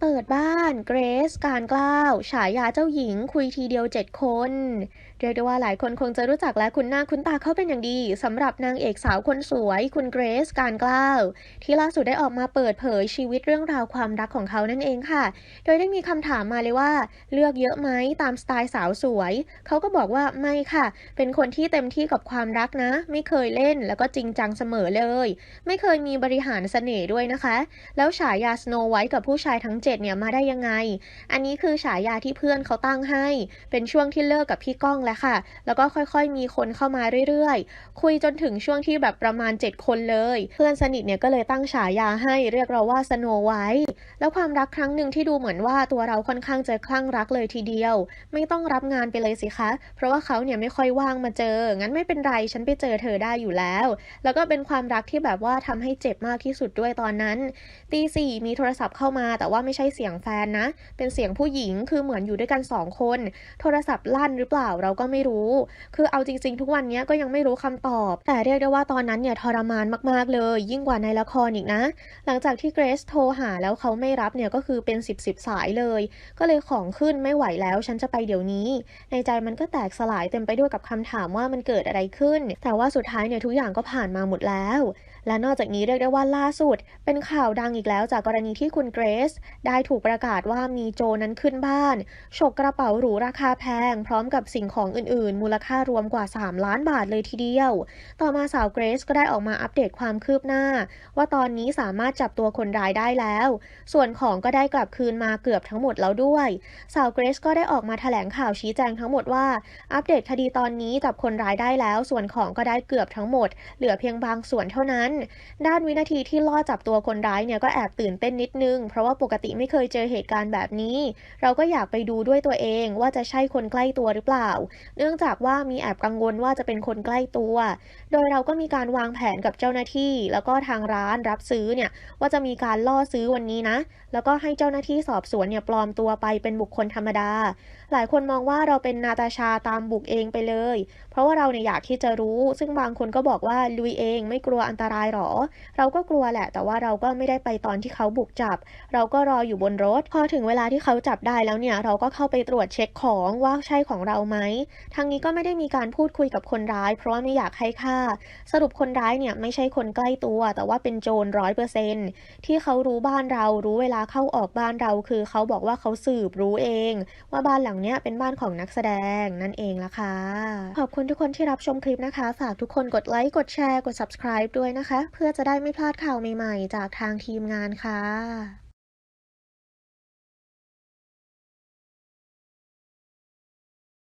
เปิดบ้าน เกรซ การกล้าว ฉายาเจ้าหญิง คุยทีเดียวเจ็ดคน เรียกได้ว่าหลายคนคงจะรู้จักและคุ้นหน้าคุ้นตาเขาเป็นอย่างดีสำหรับนางเอกสาวคนสวย คุณเกรซการกล้าว ที่ล่าสุดได้ออกมาเปิดเผยชีวิตเรื่องราวความรักของเขานั่นเองค่ะ โดยได้มีคำถามมาเลยว่า เลือกเยอะไหมตามสไตล์สาวสวย เขาก็บอกว่าไม่ค่ะ เป็นคนที่เต็มที่กับความรักนะ ไม่เคยเล่นแล้วก็จริงจังเสมอเลย ไม่เคยมีบริหารเสน่ห์ด้วยนะคะ แล้วฉายาสโนไวท์กับผู้ชายทั้ง7เนี่ยมาได้ยังไง อันนี้คือฉายาที่เพื่อนเขาตั้งให้ เป็นช่วงที่เลิกกับพี่ก้องแล้วค่ะ แล้วก็ค่อยๆ มีคนเข้ามาเรื่อยๆ คุยจนถึงช่วงที่แบบประมาณ 7 คนเลย เพื่อนสนิทเนี่ยก็เลยตั้งฉายาให้เรียกเราว่าสโนไวท์แล้วความรักครั้งหนึ่งที่ดูเหมือนว่าตัวเราค่อนข้างจะคลั่งรักเลยทีเดียว ไม่ต้องรับงานไปเลยสิคะ เพราะว่าเขาเนี่ยไม่ค่อยว่างมาเจอ งั้นไม่เป็นไรฉันไปเจอเธอได้อยู่แล้ว แล้วก็เป็นความรักที่แบบว่าทำให้เจ็บมากที่สุดด้วยตอนนั้น ตีสี่มีโทรศัพท์เข้ามา แต่ว่าไม่ใช่เสียงแฟนนะ เป็นเสียงผู้หญิง คือเหมือนอยู่ด้วยกันสองคน โทรศัพท์ลั่นหรือเปล่าเราก็ไม่รู้ คือเอาจริง ๆ ทุกวันนี้ก็ยังไม่รู้คำตอบ แต่เรียกได้ว่าตอนนั้นเนี่ยทรมานมากๆเลย ยิ่งกว่าในละครอีกนะ หลังจากที่เกรซโทรหาแล้วเขาไม่รับเนี่ยก็คือเป็น 10บสสายเลย ก็เลยของขึ้นไม่ไหวแล้วฉันจะไปเดี๋ยวนี้ ในใจมันก็แตกสลายเต็มไปด้วยกับคำถามว่ามันเกิดอะไรขึ้น แต่ว่าสุดท้ายเนี่ยทุกอย่างก็ผ่านมาหมดแล้ว และนอกจากนี้เรียกได้ว่าล่าสุด เป็นข่าวดังอีกแล้วจากกรณีที่คุณเกรซได้ถูกประกาศว่ามีโจนั้นขึ้นบ้านฉกกระเป๋าหรูราคาแพง พร้อมกับสิ่งของอื่นๆ มูลค่ารวมกว่า 3 ล้านบาทเลยทีเดียว ต่อมาสาวเกรซก็ได้ออกมาอัปเดตความคืบหน้า ว่าตอนนี้สามารถจับตัวคนร้ายได้แล้ว ส่วนของก็ได้กลับคืนมาเกือบทั้งหมดแล้วด้วย สาวเกรซก็ได้ออกมาแถลงข่าวชี้แจงทั้งหมดว่า อัปเดตคดีตอนนี้จับคนร้ายได้แล้ว ส่วนของก็ได้เกือบทั้งหมด เหลือเพียงบางส่วนเท่านั้น ด้านวินาทีที่ล่อจับตัวคนร้ายเนี่ยก็แอบตื่นเต้นนิดนึง เพราะว่าปกติไม่เคยเจอเหตุการณ์แบบนี้ เราก็อยากไปดูด้วยตัวเองว่าจะใช่คนใกล้ตัวหรือเปล่าเนื่องจากว่ามีแอบกังวลว่าจะเป็นคนใกล้ตัว โดยเราก็มีการวางแผนกับเจ้าหน้าที่ แล้วก็ทางร้านรับซื้อเนี่ยว่าจะมีการล่อซื้อวันนี้นะ แล้วก็ให้เจ้าหน้าที่สอบสวนเนี่ยปลอมตัวไปเป็นบุคคลธรรมดา หลายคนมองว่าเราเป็นนาตาชาตามบุกเองไปเลย เพราะว่าเราเนี่ยอยากที่จะรู้ ซึ่งบางคนก็บอกว่าลุยเองไม่กลัวอันตรายหรอ เราก็กลัวแหละ แต่ว่าเราก็ไม่ได้ไปตอนที่เขาบุกจับ เราก็รออยู่บนรถ พอถึงเวลาที่เขาจับได้แล้วเนี่ยเราก็เข้าไปตรวจเช็คของว่าใช่ของเราไหมทางนี้ก็ไม่ได้มีการพูดคุยกับคนร้าย เพราะว่าไม่อยากให้ค่า สรุปคนร้ายเนี่ยไม่ใช่คนใกล้ตัว แต่ว่าเป็นโจรร้อยเปอร์เซนที่เขารู้บ้านเรารู้เวลาเข้าออกบ้านเรา คือเขาบอกว่าเขาสืบรู้เอง ว่าบ้านหลังเนี้ยเป็นบ้านของนักแสดงนั่นเองละค่ะ ขอบคุณทุกคนที่รับชมคลิปนะคะ ฝากทุกคนกดไลค์กดแชร์กด subscribe ด้วยนะคะ เพื่อจะได้ไม่พลาดข่าวใหม่ๆ จากทางทีมงานค่ะ